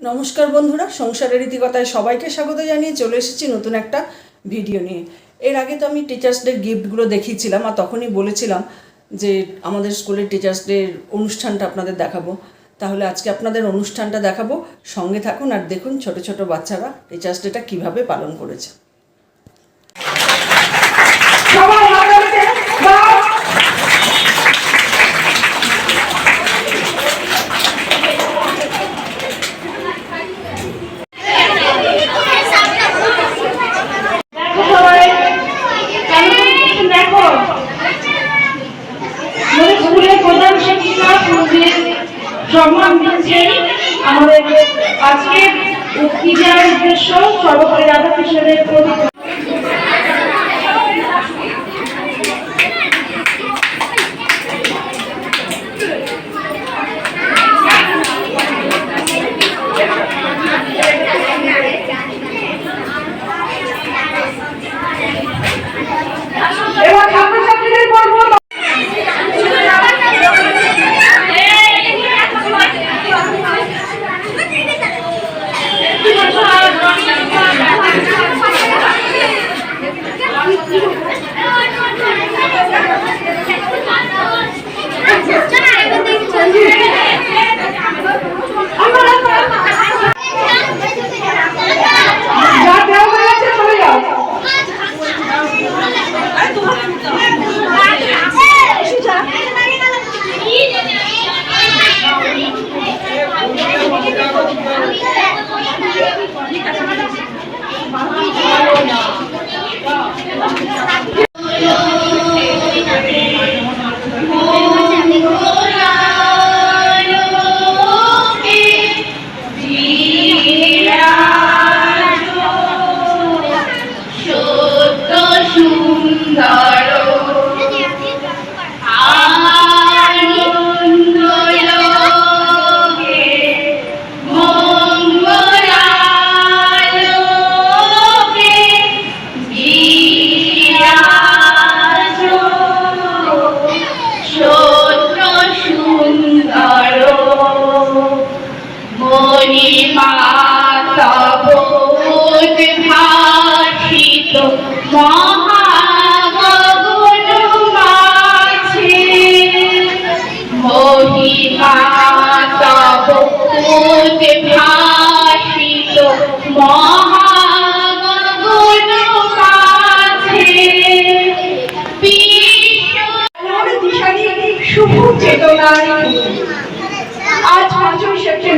নমস্কার বন্ধুরা, সংসারের রীতিকথায় সবাইকে স্বাগত জানিয়ে চলে এসেছি নতুন একটা ভিডিও নিয়ে। এর আগে তো আমি টিচার্স ডে গিফটগুলো দেখিয়েছিলাম আর তখনই বলেছিলাম যে আমাদের স্কুলের টিচার্স ডে অনুষ্ঠানটা আপনাদের দেখাবো। তাহলে আজকে আপনাদের অনুষ্ঠানটা দেখাবো। সঙ্গে থাকুন আর দেখুন ছোট ছোট বাচ্চারা টিচার্স ডেটা কীভাবে পালন করেছে। মণিমা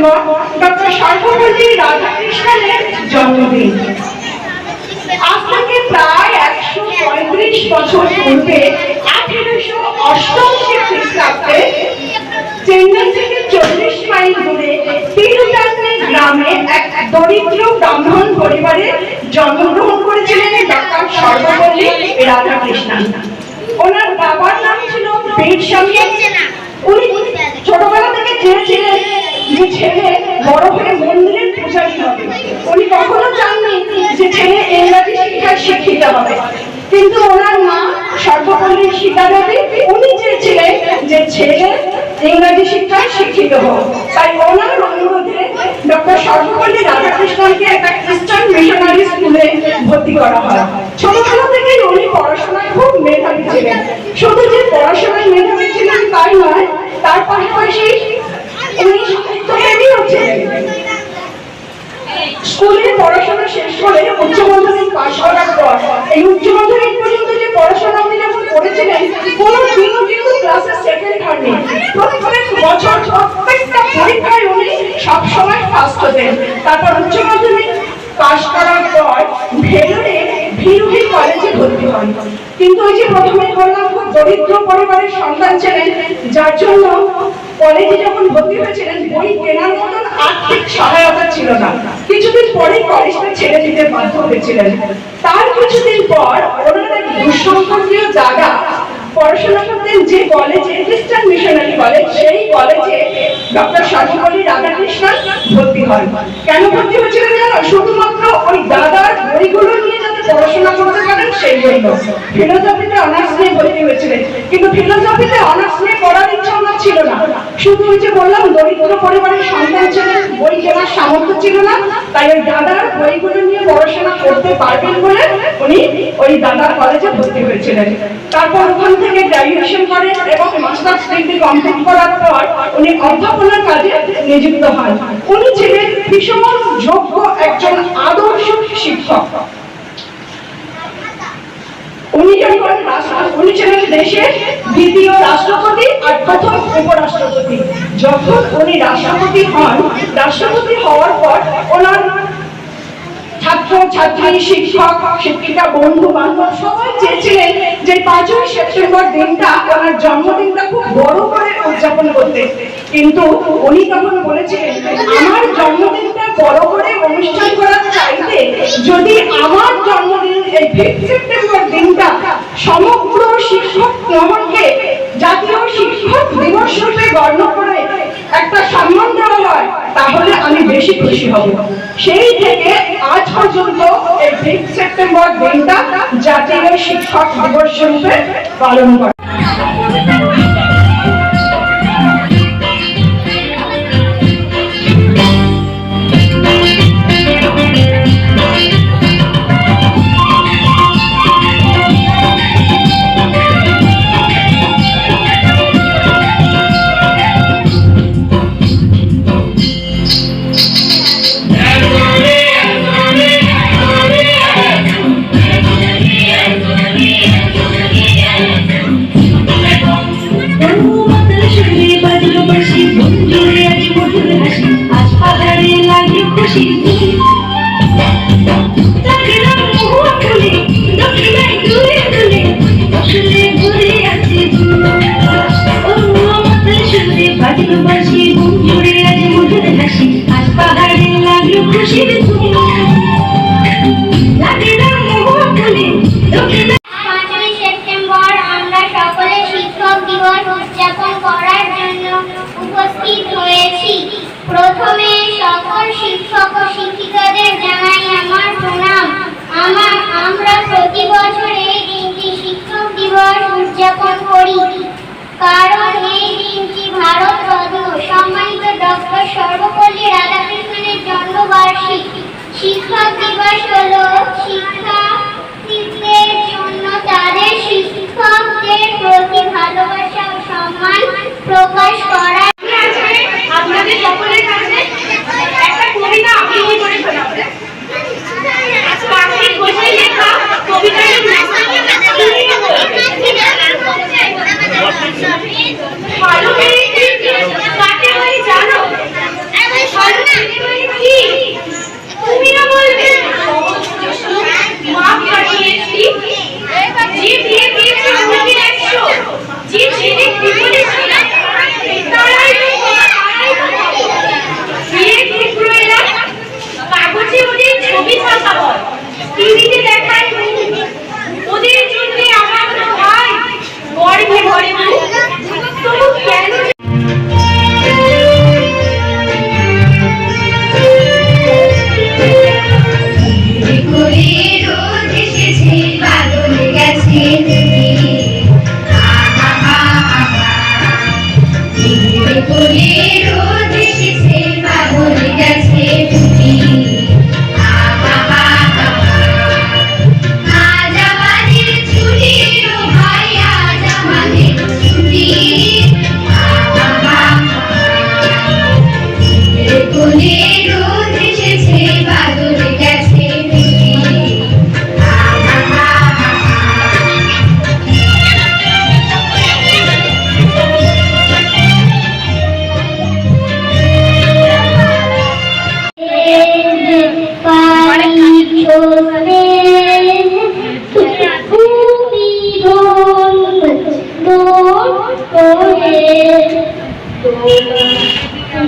সেপ্টেম্বর ডক্টর সর্বপল্লী প্রায় একশো পঁয়ত্রিশ বছর পূর্বে আঠেরোশো অষ্টআশি খ্রিস্টাব্দে চল্লিশ মাইল দূরে তিরুচান্দ্রে গ্রামে এক দরিদ্র ব্রাহ্মণ পরিবারে জন্মগ্রহণ করেছিলেন ডক্টর সর্বপল্লী রাধাকৃষ্ণন। ওনার বাবার নাম ছিল বীর স্বামী উনি ছোটবেলা থেকে চেয়েছিলেন বড় হয়ে মন্দিরের পূজারী হবে। উনি কখনো চাননি যে ছেলে ইংরাজি শিক্ষায় শিক্ষিত হবে। কিন্তু ওনার মা সর্বপল্লী সীতা দেবী উনি চেয়েছিলেন যে ছেলে ইংরাজি শিক্ষায় শিক্ষিত হোক। তাই ওনার অনুরোধে ডক্টর সর্বপল্লী রাধাকৃষ্ণনকে একটা খ্রিস্টান মিশনারি স্কুলে ভর্তি করা হয়। ছোটবেলা থেকেই উনি পড়াশোনায় খুব মেধাবী ছিলেন। শুধু যে পড়াশোনায় মেধাবী ছিলেন তাই নয়, তার পাশাপাশি উনি সাহিত্যপ্রেমীও ছিলেন স্কুলে পড়াশোনা শেষ করে উচ্চ মাধ্যমিক পাশ করার পর এই উচ্চ মাধ্যমিক পর্যন্ত যে পড়াশোনা উনি যখন করেছিলেন, কোনো দিনও কিন্তু ক্লাসে সেকেন্ড হননি প্রত্যেক বছর প্রত্যেকটা পরীক্ষায় উনি সবসময় ফার্স্ট হতেন। তারপর উচ্চ মাধ্যমিক পাশ করার পর ভেলোরে ভিরুহি কলেজে ভর্তি হন। কিন্তু ওই যে প্রথমে বললাম, খুব দরিদ্র পরিবারের সন্তান ছিলেন, যার জন্য কলেজে যখন ভর্তি হয়েছিলেন, বই কেনার মতন আর্থিক সহায়তা ছিল না। পরে কলেজটা ছেড়ে দিতে বাধ্য হয়েছিলেন। তার কিছুদিন পর ওনার এক দুঃসম্পর্কীয় জায়গা। পড়াশোনা করতেন যে কলেজে খ্রিস্টান মিশনারি কলেজ সেই কলেজে ডক্টর ভর্তি হন। কেন ভর্তি হয়েছিলেন শুধুমাত্র ওই দাদার বইগুলো নিয়ে পড়াশোনা করতে পারেন সেই জন্য। ফিলোসফিতে অনার্স নিয়ে ভর্তি হয়েছিলেন। কিন্তু ফিলোসফিতে অনার্স নিয়ে পড়ার ইচ্ছা ওনার ছিল না। শুধু ওই যে বললাম, দরিদ্র পরিবারের সন্তান ছিলেন বই কেনার সামর্থ্য ছিল না। তাই ওই দাদার বইগুলো নিয়ে পড়াশোনা করতে পারবেন বলে উনি ওই দাদার কলেজে ভর্তি হয়েছিলেন। তারপর ওখান থেকে গ্র্যাজুয়েশন করেন এবং মাস্টার্স ডিগ্রি কমপ্লিট করার পর উনি অধ্যাপনার কাজে নিযুক্ত হন। উনি ছিলেন ভীষণ যোগ্য একজন আদর্শ শিক্ষক। উনি উনি ছিলেন দেশের দ্বিতীয় রাষ্ট্রপতি আর প্রথম উপরাষ্ট্রপতি। যখন উনি রাষ্ট্রপতি হন, রাষ্ট্রপতি হওয়ার পর ওনার ছাত্র, ছাত্রী, শিক্ষক, শিক্ষিকা বন্ধু বান্ধব সবাই চেয়েছিলেন যে পাঁচই সেপ্টেম্বর দিনটা ওনার জন্মদিনটা খুব বড় করে উদযাপন করতে। কিন্তু উনি তখন বলেছিলেন আমার জন্মদিনটা বড় করে অনুষ্ঠান করার চাইতে যদি আমার জন্মদিন সেপ্টেম্বর দিনটা সমগ্র শিক্ষক মহলকে জাতীয় শিক্ষক দিবস রূপে গণ্য করে একটা সম্মান দেওয়া হয়, তাহলে আমি বেশি খুশি হব। সেই থেকে আজ পর্যন্ত এই ফিফথ সেপ্টেম্বর দিনটা জাতীয় শিক্ষক দিবস রূপে পালন করে শিক্ষক দিবস হলো প্রতি ভালোবাসা ও সম্মান প্রকাশ করা আপনাদের সকলের কাছে একটা কবিতা আবৃত্তি করে শোনাবো কার্তিক ঘোষের লেখা কবিতার ভালো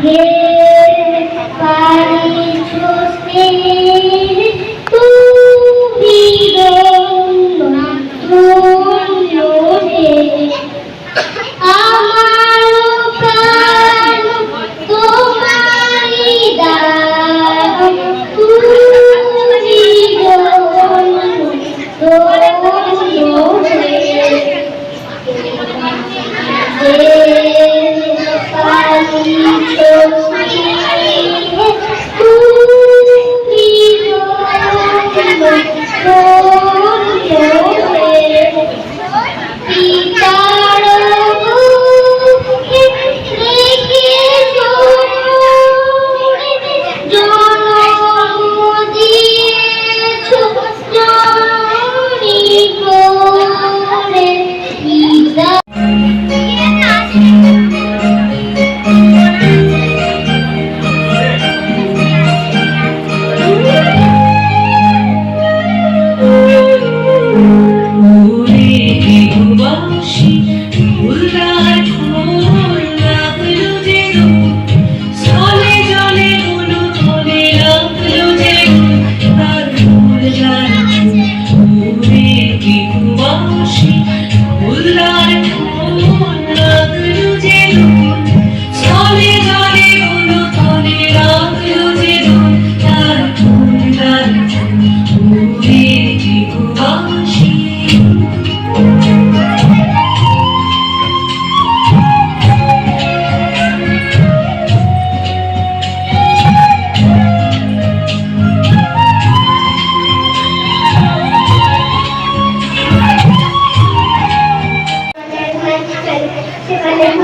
here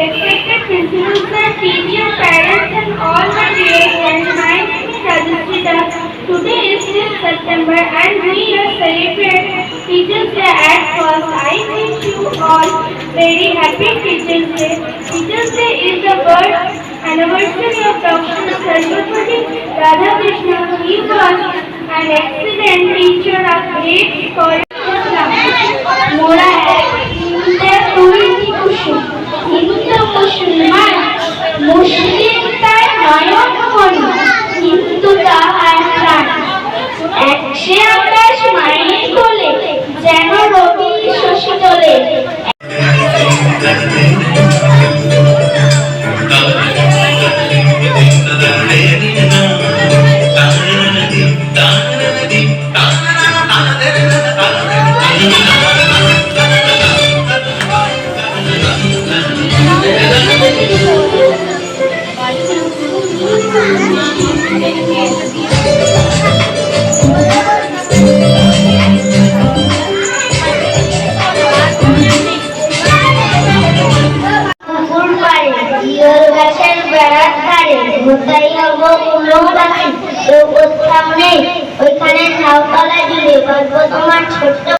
Respected principals, sir, teachers, parents, and all my dear friends, my is Today is 6th September, and we are celebrating Teachers' Day at first. I wish you all very happy Teachers' Day. Teachers' Day is the birth anniversary of Dr. Sarvapati Radhakrishna. He was an excellent teacher of great scholar. মোরা মুসলিম তার নয়ন কিন্তু তাহার প্রাণ। এক সে মায়ের জুড়ে গল্প তোমার ছোট্ট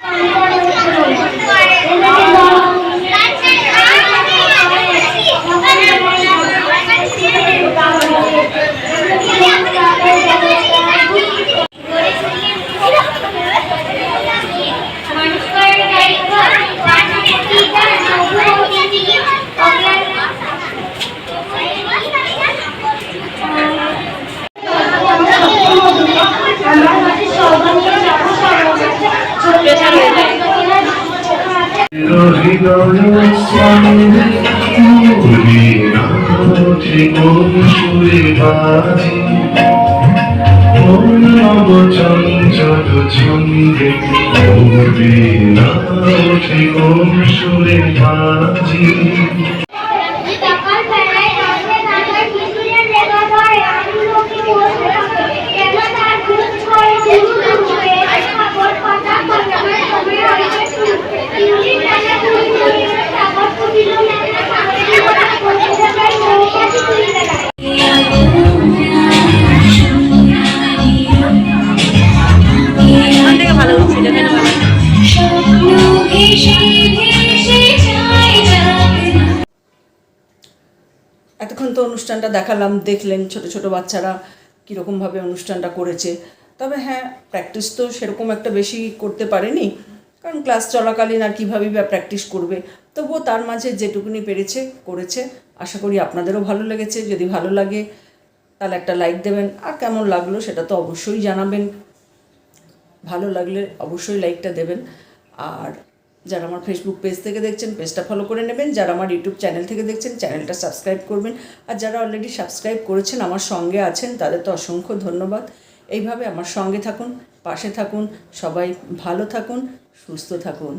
ছন্দে উড়বে না ঠিক সুরে বাজে এতক্ষণ তো অনুষ্ঠানটা দেখালাম, দেখলেন ছোট ছোট বাচ্চারা কীরকমভাবে অনুষ্ঠানটা করেছে। তবে হ্যাঁ প্র্যাকটিস তো সেরকম একটা বেশি করতে পারেনি, কারণ ক্লাস চলাকালীন আর কীভাবেই বা প্র্যাকটিস করবে। তবুও তার মাঝে যেটুকুনি পেরেছে, করেছে। আশা করি আপনাদেরও ভালো লেগেছে। যদি ভালো লাগে, তাহলে একটা লাইক দেবেন। আর কেমন লাগল সেটা তো অবশ্যই জানাবেন। ভালো লাগলে অবশ্যই লাইকটা দেবেন। আর যারা আমার ফেসবুক পেজ থেকে দেখছেন পেজটা ফলো করে নেবেন। যারা আমার ইউটিউব চ্যানেল থেকে দেখছেন চ্যানেলটা সাবস্ক্রাইব করবেন। আর যারা অলরেডি সাবস্ক্রাইব করেছেন, আমার সঙ্গে আছেন, তাদের তো অসংখ্য ধন্যবাদ। এইভাবে আমার সঙ্গে থাকুন, পাশে থাকুন, সবাই ভালো থাকুন, সুস্থ থাকুন।